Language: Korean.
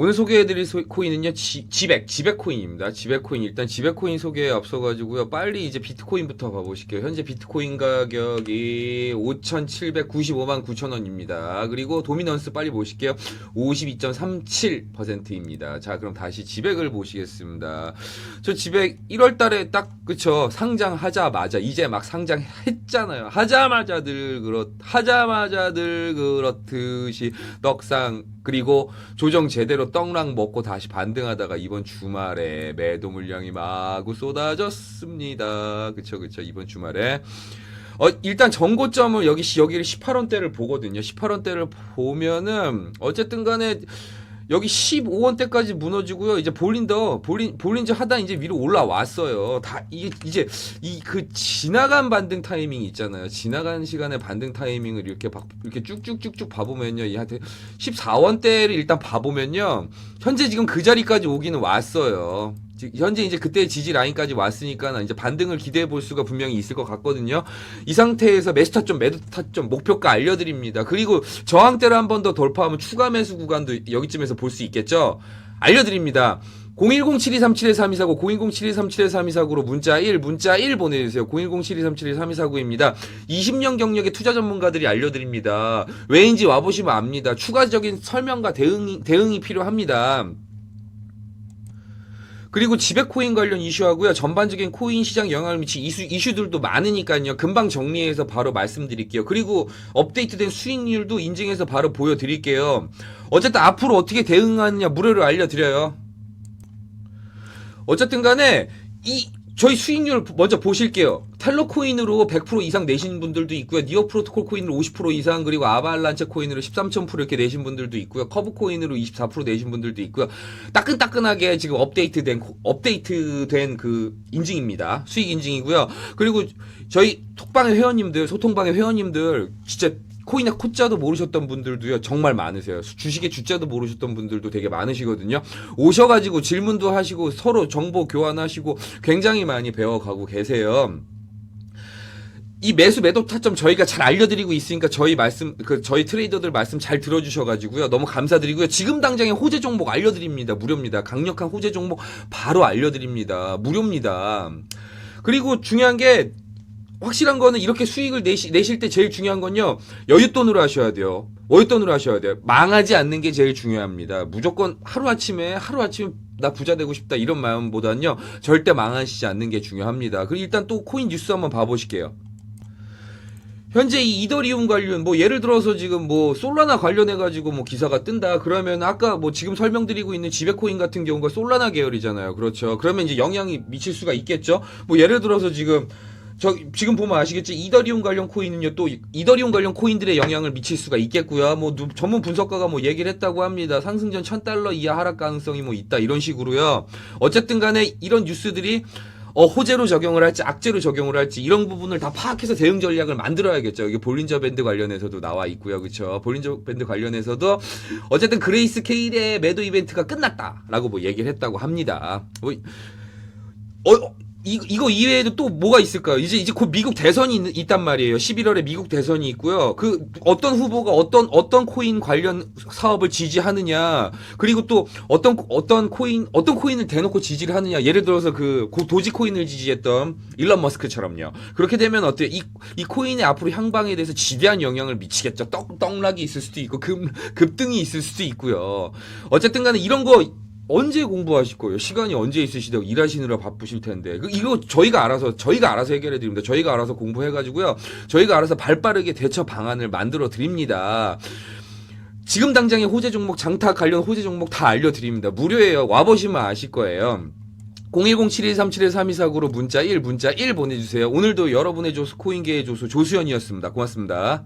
오늘 소개해드릴 소- 코인은요, 지, 지백, 지백 코인입니다. 지백 코인. 일단 지백 코인 소개에 앞서가지고요, 빨리 이제 비트코인부터 봐보실게요. 현재 비트코인 가격이 5,795만 9천 원입니다. 그리고 도미넌스 빨리 보실게요. 52.37%입니다. 자, 그럼 다시 지백을 보시겠습니다. 저 지백 1월 달에 딱, 그쵸. 상장하자마자, 이제 막 상장했잖아요. 하자마자들 그렇, 하자마자들 그렇듯이 떡상, 그리고 조정 제대로 떡락 먹고 다시 반등하다가 이번 주말에 매도 물량이 마구 쏟아졌습니다. 그쵸, 그쵸. 이번 주말에. 어, 일단 정고점을 여기, 시- 여기를 18원대를 보거든요. 18원대를 보면은, 어쨌든 간에, 여기 15원대까지 무너지고요. 이제 볼린더, 볼린, 볼린저 하다 이제 위로 올라왔어요. 다, 이게, 이제, 이, 그, 지나간 반등 타이밍 있잖아요. 지나간 시간에 반등 타이밍을 이렇게, 봐- 이렇게 쭉쭉쭉쭉 봐보면요. 이 한테 14원대를 일단 봐보면요. 현재 지금 그 자리까지 오기는 왔어요. 지- 현재 이제 그때 지지 라인까지 왔으니까 이제 반등을 기대해 볼 수가 분명히 있을 것 같거든요. 이 상태에서 매수 타점, 매도 타점, 목표가 알려드립니다. 그리고 저항대를 한 번 더 돌파하면 추가 매수 구간도 여기쯤에서 볼 수 있겠죠. 알려드립니다. 010-7237-3249, 010-7237-3249로 문자 1, 문자 1 보내주세요. 010-7237-3249입니다. 20년 경력의 투자 전문가들이 알려드립니다. 왜인지 와보시면 압니다. 추가적인 설명과 대응이, 대응이 필요합니다. 그리고 지백 코인 관련 이슈하고요. 전반적인 코인 시장 영향을 미친 이슈, 이슈들도 많으니까요. 금방 정리해서 바로 말씀드릴게요. 그리고 업데이트된 수익률도 인증해서 바로 보여드릴게요. 어쨌든 앞으로 어떻게 대응하느냐 무료로 알려드려요. 어쨌든 간에 이 저희 수익률 먼저 보실게요. 텔러 코인으로 100% 이상 내신 분들도 있고요. 니어 프로토콜 코인으로 50% 이상 그리고 아발란체 코인으로 13.0% 이렇게 내신 분들도 있고요. 커브 코인으로 24% 내신 분들도 있고요. 따끈따끈하게 지금 업데이트된 코- 업데이트된 그 인증입니다. 수익 인증이고요. 그리고 저희 톡방의 회원님들, 소통방의 회원님들 진짜 코인의 코자도 모르셨던 분들도요 정말 많으세요. 주식의 주자도 모르셨던 분들도 되게 많으시거든요. 오셔가지고 질문도 하시고 서로 정보 교환하시고 굉장히 많이 배워가고 계세요. 이 매수 매도 타점 저희가 잘 알려드리고 있으니까 저희 말씀 그 저희 트레이더들 말씀 잘 들어주셔가지고요 너무 감사드리고요 지금 당장에 호재 종목 알려드립니다 무료입니다 강력한 호재 종목 바로 알려드립니다 무료입니다 그리고 중요한 게 확실한 거는 이렇게 수익을 내시, 내실 때 제일 중요한 건요 여윳돈으로 하셔야 돼요. 여윳돈으로 하셔야 돼요. 망하지 않는 게 제일 중요합니다. 무조건 하루아침에 하루아침에 나 부자 되고 싶다 이런 마음보다는요 절대 망하시지 않는 게 중요합니다. 그리고 일단 또 코인 뉴스 한번 봐보실게요. 현재 이 이더리움 관련 뭐 예를 들어서 지금 뭐 솔라나 관련해 가지고 뭐 기사가 뜬다. 그러면 아까 뭐 지금 설명드리고 있는 지배코인 같은 경우가 솔라나 계열이잖아요. 그렇죠. 그러면 이제 영향이 미칠 수가 있겠죠? 뭐 예를 들어서 지금 저 지금 보면 아시겠지 이더리움 관련 코인은요 또 이- 이더리움 관련 코인들의 영향을 미칠 수가 있겠고요 뭐 누- 전문 분석가가 뭐 얘기를 했다고 합니다 상승 전 1000달러 이하 하락 가능성이 뭐 있다 이런 식으로요 어쨌든 간에 이런 뉴스들이 어, 호재로 적용을 할지 악재로 적용을 할지 이런 부분을 다 파악해서 대응 전략을 만들어야겠죠. 여기 볼린저 밴드 관련해서도 나와 있고요. 그렇죠? 볼린저 밴드 관련해서도 어쨌든 그레이스 케일의 매도 이벤트가 끝났다라고 뭐 얘기를 했다고 합니다. 뭐, 어, 이, 이거 이외에도 또 뭐가 있을까요? 이제 이제 곧 미국 대선이 있, 단 말이에요. 11월에 미국 대선이 있고요. 그 어떤 후보가 어떤 어떤 코인 관련 사업을 지지하느냐, 그리고 또 어떤 어떤 코인 어떤 코인을 대놓고 지지를 하느냐. 예를 들어서 그 고- 도지 코인을 지지했던 일론 머스크처럼요. 그렇게 되면 어때요? 이, 이 코인의 앞으로 향방에 대해서 지대한 영향을 미치겠죠. 떡 떡락이 있을 수도 있고 급 급등이 있을 수도 있고요. 어쨌든 간에 이런 거 언제 공부하실 거예요? 시간이 언제 있으시다고 일하시느라 바쁘실 텐데. 그- 이거 저희가 알아서, 저희가 알아서 해결해 드립니다. 저희가 알아서 공부해가지고요. 저희가 알아서 발 빠르게 대처 방안을 만들어 드립니다. 지금 당장의 호재 종목, 장타 관련 호재 종목 다 알려드립니다. 무료예요. 와보시면 아실 거예요. 010-7137-3249로 문자 1, 문자 1 보내주세요. 오늘도 여러분의 조수, 코인계의 조수 조수연이었습니다. 고맙습니다.